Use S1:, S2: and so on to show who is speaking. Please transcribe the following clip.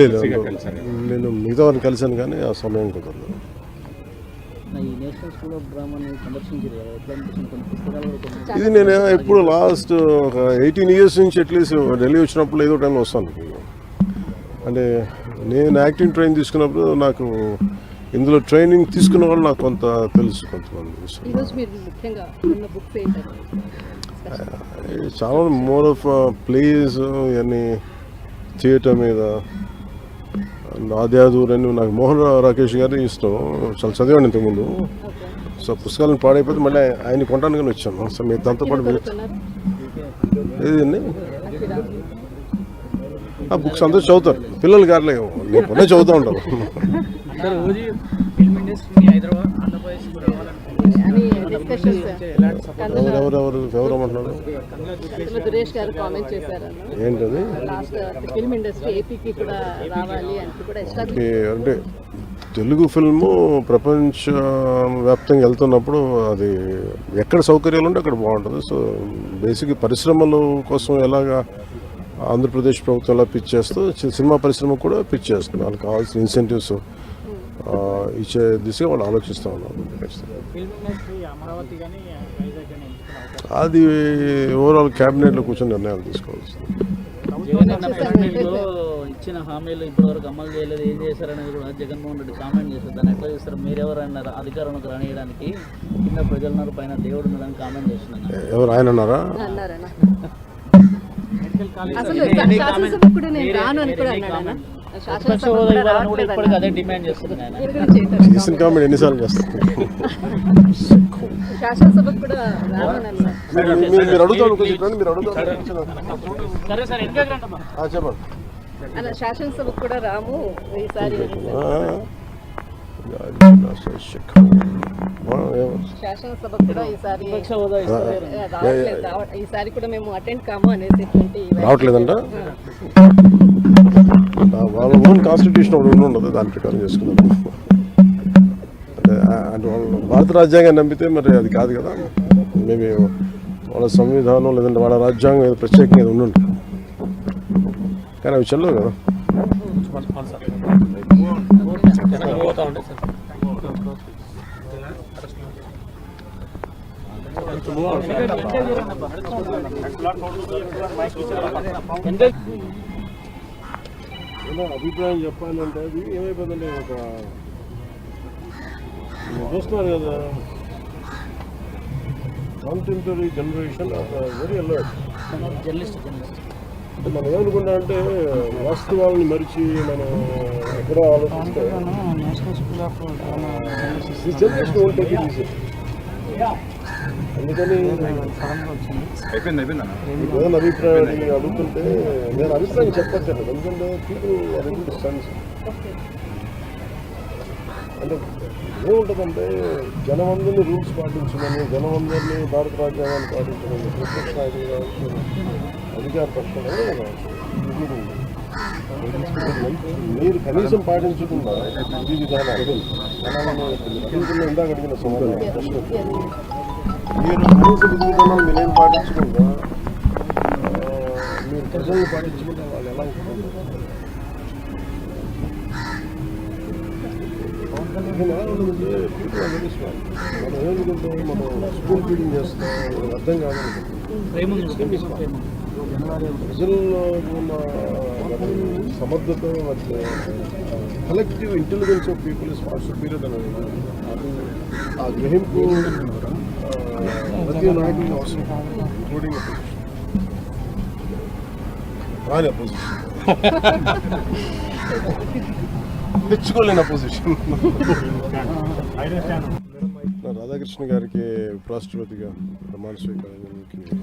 S1: లేదు నేను మిగతా వారిని కలిశాను కానీ ఆ సమయం కుదరదు. ఇది నేను ఎప్పుడు లాస్ట్ ఒక ఎయిటీన్ ఇయర్స్ నుంచి అట్లీస్ట్ ఢిల్లీ వచ్చినప్పుడు ఏదో టైంలో వస్తాను. అంటే నేను యాక్టింగ్ ట్రైన్ తీసుకున్నప్పుడు నాకు ఇందులో ట్రైనింగ్ తీసుకున్న వాళ్ళు నాకు కొంత తెలుసు కొంతమంది. చాలా మోర్ ఆఫ్ ప్లేస్ ఇవన్నీ థియేటర్ మీద ఆద్యాదూర్ అని నాకు మోహన్ రావు రాకేష్ గారి ఇష్టం. చాలా చదివాను ఇంతకుముందు. సో పుస్తకాలను పాడైపోతే మళ్ళీ ఆయన కొంటాను కానీ వచ్చాను. సో మీరు దాంతో పాటు ఏదండి? ఆ బుక్స్ అందరూ చదువుతారు. పిల్లలు గారులే నేను కొనే చదువుతూ ఉంటాను.
S2: హైదరాబాద్ ఆంధ్రప్రదేశ్ కూడా రావాలనుకుంటున్నారు
S3: అని డిస్కషన్స్
S1: ఎవరు ఎవరు ఎవరు ఎవరు అంటున్నారు
S3: అందులో సురేష్ గారు కామెంట్ చేశారన్న
S1: ఏంటది
S3: ఫిల్మ్ ఇండస్ట్రీ ఏపీకి కూడా రావాలి అంటూ
S1: అంటే తెలుగు ఫిల్ము ప్రపంచ వ్యాప్తంగా వెళ్తున్నప్పుడు అది ఎక్కడ సౌకర్యాలు ఉంటే అక్కడ బాగుంటుంది. సో బేసిక్ పరిశ్రమల కోసం ఎలాగా ఆంధ్రప్రదేశ్ ప్రభుత్వం ఎలా పిచ్ చేస్తూ సినిమా పరిశ్రమ కూడా పిచ్ చేస్తుంది వాళ్ళకి కావాల్సిన ఇన్సెంటివ్స్ ఇచ్చే దిశగా వాళ్ళు ఆలోచిస్తూ ఉన్నారు. అది ఓవరాల్ క్యాబినెట్లో కూర్చొని నిర్ణయాలు తీసుకోవాల్సింది
S2: ఇచ్చిన హామీలు ఇప్పటివరకు అమలు చేయలేదు. ఏం చేశారనేది కూడా జగన్మోహన్ రెడ్డి కామెంట్ చేశారు. దాన్ని ఎట్లా చేస్తారు? మీరెవరు అన్నారు అధికారంలోకి రానియడానికి కింద ప్రజలున్నారు పైన దేవుడు ఉన్నారని కామెంట్ చేస్తున్నారు.
S1: ఎవరు ఆయన అన్నారా
S3: అన్నారన్న. అసలు శాసనసభ కూడా నేను రాను అని కూడా అన్నాడన్న. శాసనసభ కూడా
S2: డిమాండ్
S1: చేసిన కామెంట్ ఎన్నిసార్లు చేస్తారు
S3: శాసనసభకు కూడా
S1: మీరు అడుగుతాను మీరు అడుగుతాను
S2: సరే
S1: చెప్పండి
S3: శాసనసభకు కూడా రాము ఈసారి ఈసారి
S2: హోదా
S3: కూడా మేము అటెండ్ కాము అనేసి
S1: రావట్లేదంట ఓన్ కాన్స్టిట్యూషన్ ఒకటి ఉండదు దాని ప్రకారం చేసుకున్నారు అంటే అంటే వాళ్ళు భారత రాజ్యాంగాన్ని నమ్మితే మరి అది కాదు కదా. మేబీ వాళ్ళ సంవిధానం లేదంటే వాళ్ళ రాజ్యాంగం ఏదో ప్రత్యేకంగా ఏదో ఉండి కానీ అవి చెల్లవు కదా. ఎంత అభిప్రాయం చెప్పాలంటే అది ఏమైపోతుందంటే ఒక చూస్తున్నారు కదా. Contemporary generation very alert
S2: journalist
S1: మనం ఏమనుకుంటా అంటే వాస్తవాలని మరిచి మనం ఎక్కడో ఆలోచిస్తే జనరేషన్ ఓల్డ్ అందుకని
S4: అయిపోయింది
S1: ఏదైనా అభిప్రాయం అడుగుతుంటే నేను అభిప్రాయం చెప్పట్లేదు ఎందుకంటే పీపుల్ స్టన్స్ అంటే ఏముంటుందంటే జనమందరినీ రూల్స్ పాటించమని జనమందరినీ భారత రాజ్యాంగాన్ని పాటించమని ప్రతిపక్ష నాయకులు కావచ్చు అధికార పక్షం కావచ్చు. మీరు కనీసం పాటించకుండా విధి విధానాలు. ఇందాక అడిగిన సమాధానం. ప్రశ్న మీరు కనీస విధి విధానాలు మీరేం పాటించకుండా మీరు ప్రజల్ని పాటించకుండా వాళ్ళు ఎలా ఉంటుంది మనం ఏమనుకుంటే మనం స్కూల్ ఫీడింగ్ చేస్తాం అర్థం కాదనుకుంటాం ప్రజల్లో ఉన్న సమర్థత collective intelligence of people is far superior అని ఆ గ్రహింపు ప్రతి నాయకుడికి అవసరం ఇంక్లూడింగ్ రాని అపోజిషన్ తెచ్చుకోలేని అపోజిషన్ రాధాకృష్ణ గారికి ఉపరాష్ట్రపతిగా ప్రమాణ స్వీకారానికి